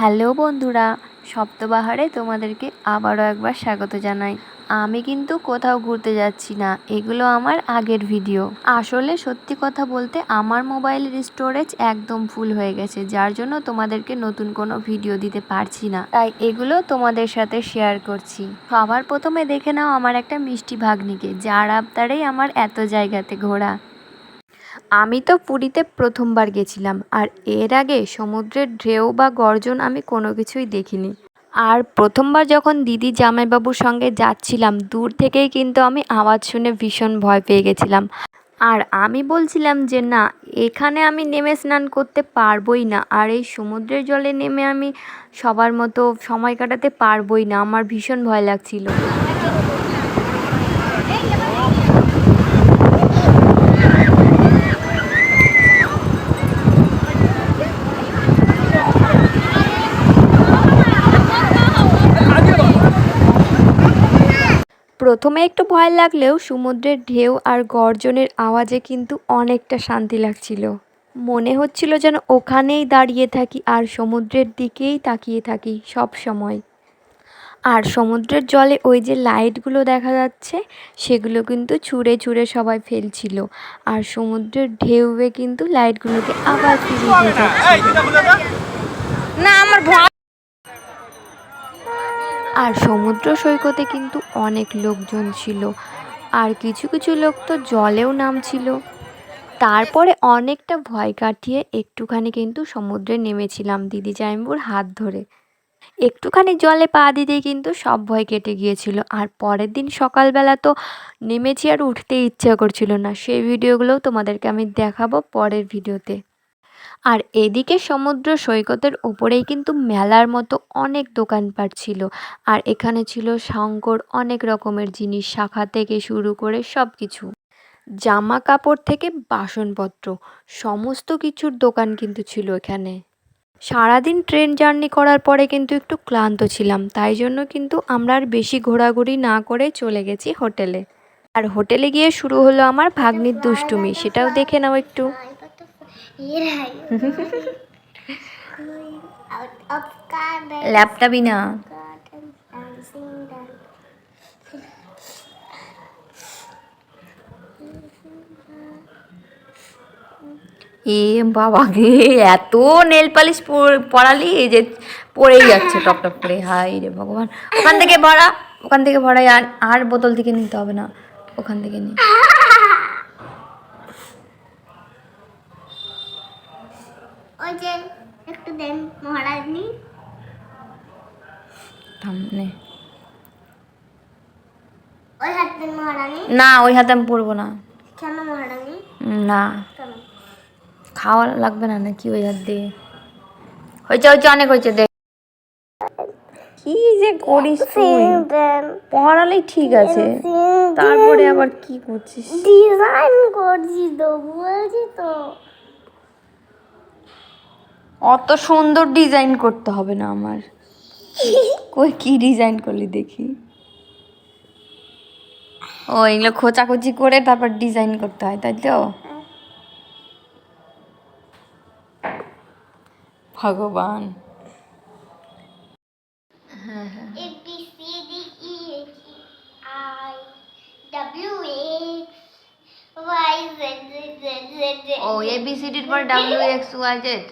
Hello বন্ধুরা, সপ্তবাহারে তোমাদেরকে আবারও একবার স্বাগত জানাই। আমি কিন্তু কোথাও ঘুরতে যাচ্ছি না, এগুলো আমার আগের ভিডিও। আসলে সত্যি কথা বলতে আমার মোবাইলের স্টোরেজ একদম ফুল হয়ে গেছে, যার জন্য তোমাদেরকে নতুন কোনো ভিডিও দিতে পারছি না। তাই এগুলো তোমাদের সাথে শেয়ার করছি। সবার প্রথমে দেখে নাও আমার একটা মিষ্টি ভাগ্নিকে, যার আবতারেই আমার এত জায়গাতে ঘোরা। আমি তো পুরীতে প্রথমবার গেছিলাম, আর এর আগে সমুদ্রের ঢেউ বা গর্জন আমি কোনো কিছুই দেখিনি। আর প্রথমবার যখন দিদি জামাইবাবুর সঙ্গে যাচ্ছিলাম, দূর থেকেই কিন্তু আমি আওয়াজ শুনে ভীষণ ভয় পেয়ে গেছিলাম। আর আমি বলছিলাম যে, না, এখানে আমি নেমে স্নান করতে পারবই না, আর এই সমুদ্রের জলে নেমে আমি সবার মতো সময় কাটাতে পারবই না। আমার ভীষণ ভয় লাগছিল। প্রথমে একটু ভয় লাগলেও সমুদ্রের ঢেউ আর গর্জনের আওয়াজে কিন্তু অনেকটা শান্তি লাগছিল। মনে হচ্ছিল যেন ওখানেই দাঁড়িয়ে থাকি আর সমুদ্রের দিকেই তাকিয়ে থাকি সব সময়। আর সমুদ্রের জলে ওই যে লাইটগুলো দেখা যাচ্ছে, সেগুলো কিন্তু ছুঁড়ে ছুঁড়ে সবাই ফেলছিল। আর সমুদ্রের ঢেউয়ে কিন্তু লাইটগুলোকে আবার ফিরিয়ে না, আমার আর সমুদ্র সৈকতে কিন্তু অনেক লোকজন ছিল। আর কিছু কিছু লোক তো জলেও নামছিল। তারপরে অনেকটা ভয় কাটিয়ে একটুখানি কিন্তু সমুদ্রে নেমেছিলাম দিদি জাইম্বুর হাত ধরে। একটুখানি জলে পা দিতেই কিন্তু সব ভয় কেটে গিয়েছিল। আর পরের দিন সকালবেলা তো নেমেছি আর উঠতে ইচ্ছা করছিল না। সেই ভিডিওগুলোও তোমাদেরকে আমি দেখাবো পরের ভিডিওতে। আর এদিকে সমুদ্র সৈকতের ওপরেই কিন্তু মেলার মতো অনেক দোকানপাট ছিল। আর এখানে ছিল শঙ্কর অনেক রকমের জিনিস, শাখা থেকে শুরু করে সব কিছু জামা কাপড় থেকে বাসনপত্র, সমস্ত কিছুর দোকান কিন্তু ছিল এখানে। সারাদিন ট্রেন জার্নি করার পরে কিন্তু একটু ক্লান্ত ছিলাম, তাই জন্য কিন্তু আমরা আর বেশি ঘোরাঘুরি না করে চলে গেছি হোটেলে। আর হোটেলে গিয়ে শুরু হলো আমার ভাগ্নির দুষ্টুমি, সেটাও দেখে নাও একটু। ল্যাপটপই না এ বাবা গে এত নেল পালিশ পড়ালি যে পড়েই যাচ্ছে টপ টপ করে। হাই রে ভগবান। ওখান থেকে ভরা, ওখান থেকে ভরাই আর আর বোতল থেকে নিতে হবে না। ওখান থেকে নিই ওই যে একটু ওই হাত মহারানী না ওই হাতে আমি পরবো না। কেন মহারানী না। খাওয়া লাগবে না নাকি ওই হাত দিয়ে? হয়েছে হয়েছে অনেক হয়েছে দেখ কি যে করিস তুই? পড়ালেই ঠিক আছে। তারপরে আবার কি করছিস? ডিজাইন করছি তো বলছি তো। অত সুন্দর ডিজাইন করতে হবে না আমার। কই কি ডিজাইন করলি দেখি। ও এগুলো খোঁচাখুচি করে তারপর ডিজাইন করতে হয় তাই তো? ভগবান। E ও এ বি সি ডির পর ডাব্লিউ এক্স ওয়াই জেড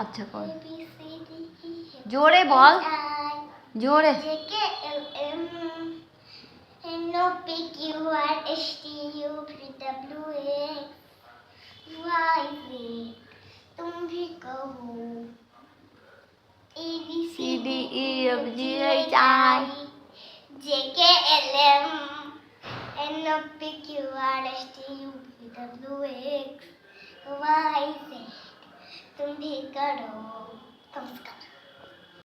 আচ্ছা কর A B C D E F জোরে বল I জোরে J K L M N O P Q R S T U V W X Y Z तुम भी कहो A B C C D E F G G H H I I J K L M N O P Q R S T U V W X Y Z तुम भी करो तुम करो